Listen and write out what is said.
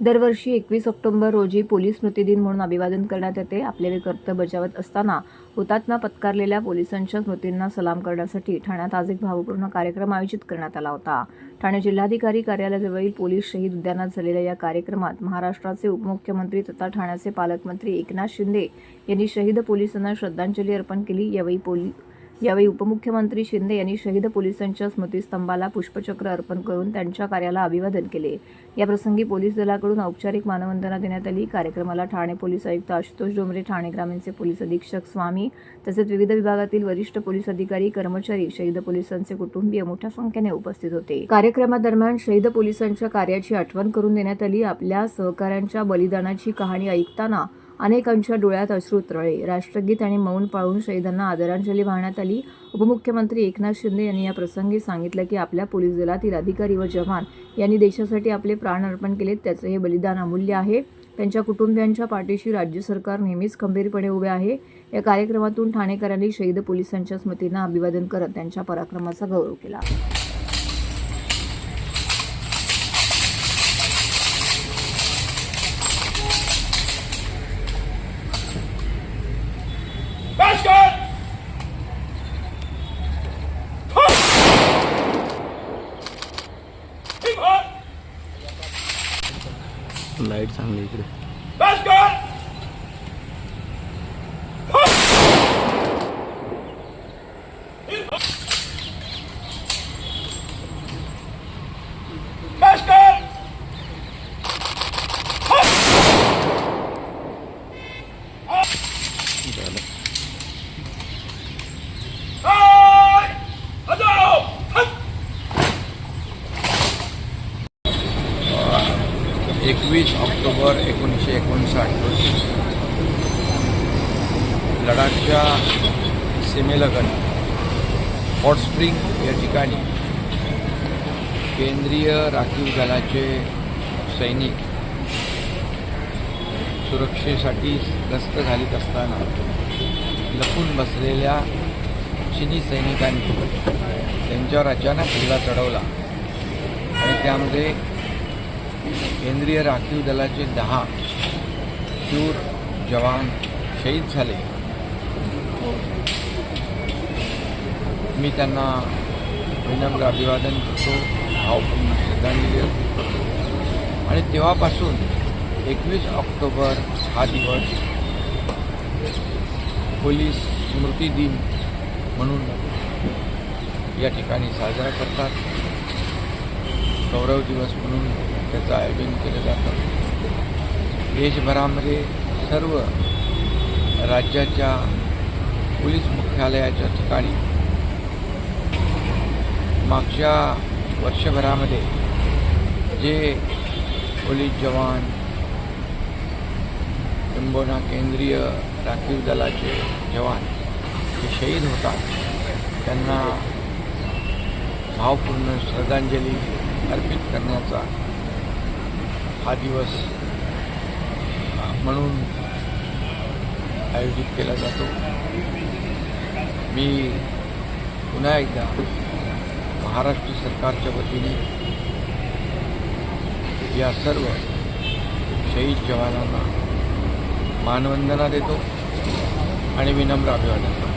दरवर्षी एकवीस ऑक्टोंबर रोजी पोलीस स्मृतिदिन म्हणून अभिवादन करण्यात येते. आपले कर्तव्य बजावत असताना हुतात्मा पत्कारलेल्या पोलिसांच्या स्मृतींना सलाम करण्यासाठी ठाण्यात आज एक भावपूर्ण कार्यक्रम आयोजित करण्यात आला होता. ठाणे जिल्हाधिकारी कार्यालयाजवळील पोलीस शहीद उद्यानात झालेल्या या कार्यक्रमात महाराष्ट्राचे उपमुख्यमंत्री तथा ठाण्याचे पालकमंत्री एकनाथ शिंदे यांनी शहीद पोलिसांना श्रद्धांजली अर्पण केली. यावेळी पोली यावेळी उपमुख्यमंत्री शिंदे यांनी शहीद पोलिसांच्या स्मृतिस्तंभाला पुष्पचक्र अर्पण करून त्यांच्या कार्याला अभिवादन केले. या प्रसंगी पोलीस दलाकडून औपचारिक मानवंदना देण्यात आली. कार्यक्रमाला ठाणे पोलीस आयुक्त आशुतोष डोंबरे ठाणे ग्रामीणचे पोलीस अधीक्षक स्वामी तसेच विविध विभागातील वरिष्ठ पोलीस अधिकारी कर्मचारी शहीद पोलिसांचे कुटुंबीय मोठ्या संख्येने उपस्थित होते. कार्यक्रमादरम्यान शहीद पोलिसांच्या कार्याची आठवण करून देण्यात आली. आपल्या सहकाऱ्यांच्या बलिदानाची कहाणी ऐकताना अनेकांच्या डोळ्यात अश्रू उतरळे राष्ट्रगीत आणि मौन पाळून शहीदांना आदरांजली वाहण्यात आली. उपमुख्यमंत्री एकनाथ शिंदे यांनी या प्रसंगी सांगितलं की आपल्या पोलीस दलातील अधिकारी व जवान यांनी देशासाठी आपले प्राण अर्पण केलेत त्याचे हे बलिदान अमूल्य आहे. त्यांच्या कुटुंबियांच्या पाठीशी राज्य सरकार नेहमीच खंबीरपणे उभे आहे. या कार्यक्रमातून ठाणेकरांनी शहीद पोलिसांच्या स्मृतींना अभिवादन करत त्यांच्या पराक्रमाचा गौरव केला. लाईट चांगली इकडे Basket! Basket! एकवीस ऑक्टोबर एकोणीसशे एकोणसाठ रोजी लडाखच्या सीमेलगन हॉट स्प्रिंग या ठिकाणी केंद्रीय राखीव दलाचे सैनिक सुरक्षेसाठी गस्त घालीत असताना लपून बसलेल्या चिनी सैनिकांनी त्यांच्यावर अचानक हल्ला चढवला आणि त्यामध्ये केंद्रीय राखीव दलाचे दहा शूर जवान शहीद झाले. मी त्यांना विनम्र अभिवादन करतो भावपूर्ण श्रद्धांजली आणि तेव्हापासून एकवीस ऑक्टोबर हा दिवस पोलीस स्मृती दिन म्हणून या ठिकाणी साजरा करतात. गौरव दिवस म्हणून त्याचं आयोजन केलं जातं. देशभरामध्ये सर्व राज्याच्या पोलीस मुख्यालयाच्या ठिकाणी मागच्या वर्षभरामध्ये जे पोलीस जवान किंबोना केंद्रीय राखीव दलाचे जवान जे शहीद होतात त्यांना भावपूर्ण श्रद्धांजली अर्पित करण्याचा हा दिवस म्हणून आयोजित केला जातो. मी पुन्हा एकदा महाराष्ट्र सरकारच्या वतीने या सर्व शहीद जवानांना मानवंदना देतो आणि विनम्र अभिवादन करतो.